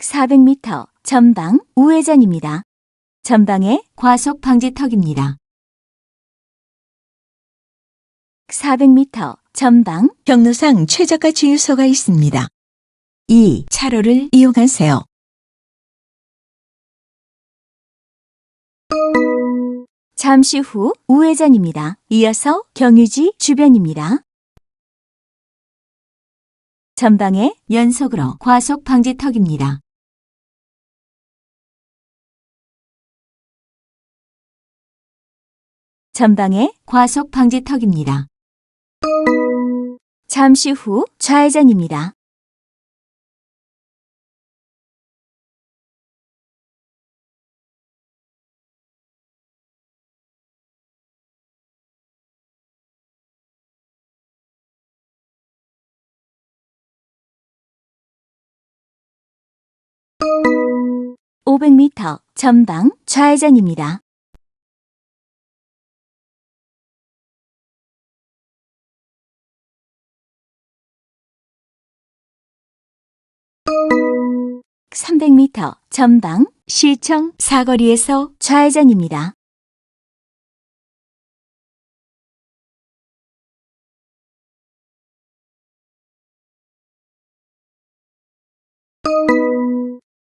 400m 전방 우회전입니다. 전방에 과속 방지턱입니다. 400m 전방 경로상 최저가 주유소가 있습니다. 2. 차로를 이용하세요. 잠시 후 우회전입니다. 이어서 경유지 주변입니다. 전방에 연속으로 과속 방지턱입니다. 전방에 과속 방지턱입니다. 잠시 후 좌회전입니다. (500m) 전방 좌회전입니다. (300m) 전방 시청 사거리에서 좌회전입니다.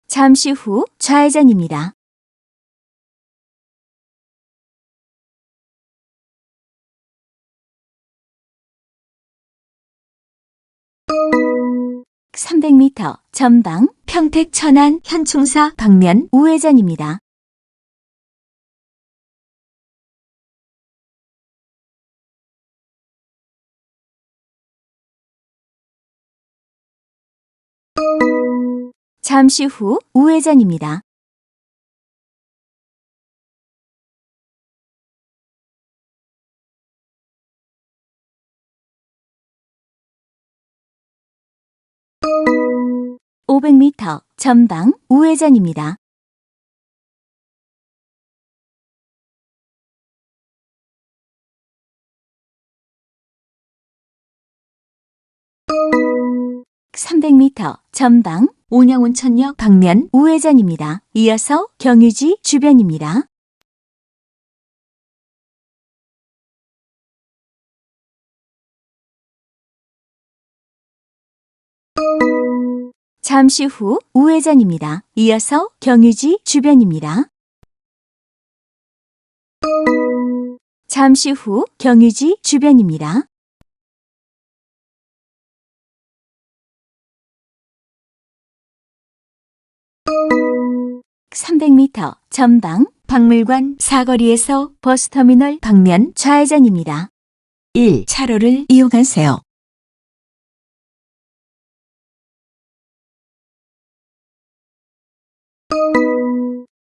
잠시 후 좌회전입니다. (300m) 전방 평택 천안 현충사 방면 우회전입니다. 잠시 후 우회전입니다. (500m) 전방 우회전입니다. (300m) 전방 온양온천역 방면 우회전입니다. 이어서 경유지 주변입니다. 잠시 후 우회전입니다. 이어서 경유지 주변입니다. 잠시 후 경유지 주변입니다. (300m) 전방 박물관 사거리에서 버스터미널 방면 좌회전입니다. 1. 차로를 이용하세요.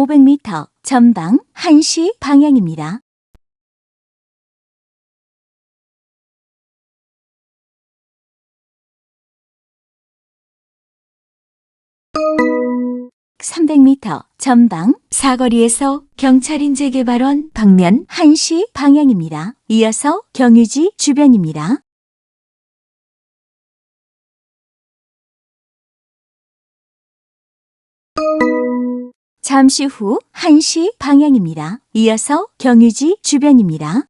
(500m) 전방 1시 방향입니다. 300m 전방 사거리에서 경찰인 재개발원 방면 1시 방향입니다. 이어서 경유지 주변입니다. 잠시 후 1시 방향입니다. 이어서 경유지 주변입니다.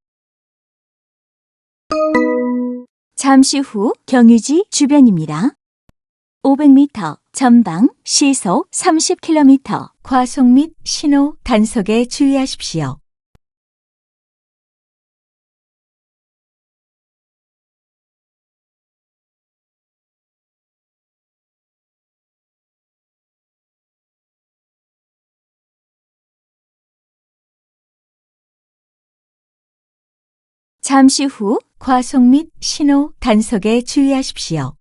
잠시 후 경유지 주변입니다. 500m 전방 시속 30km 과속 및 신호 단속에 주의하십시오. 잠시 후 과속 및 신호 단속에 주의하십시오.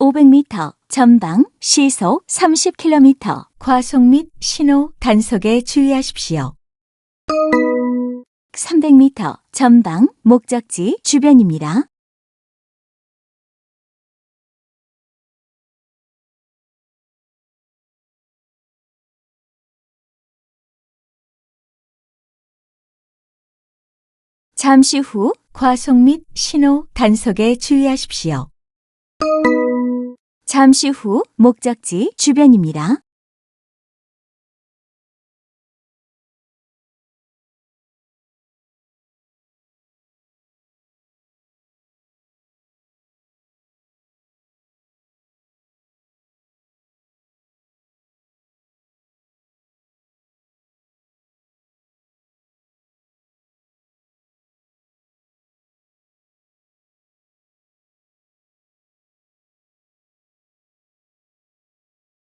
(500m) 전방 시속 (30km) 과속 및 신호 단속에 주의하십시오. (300m) 전방 목적지 주변입니다. 잠시 후 과속 및 신호 단속에 주의하십시오. 잠시 후 목적지 주변입니다.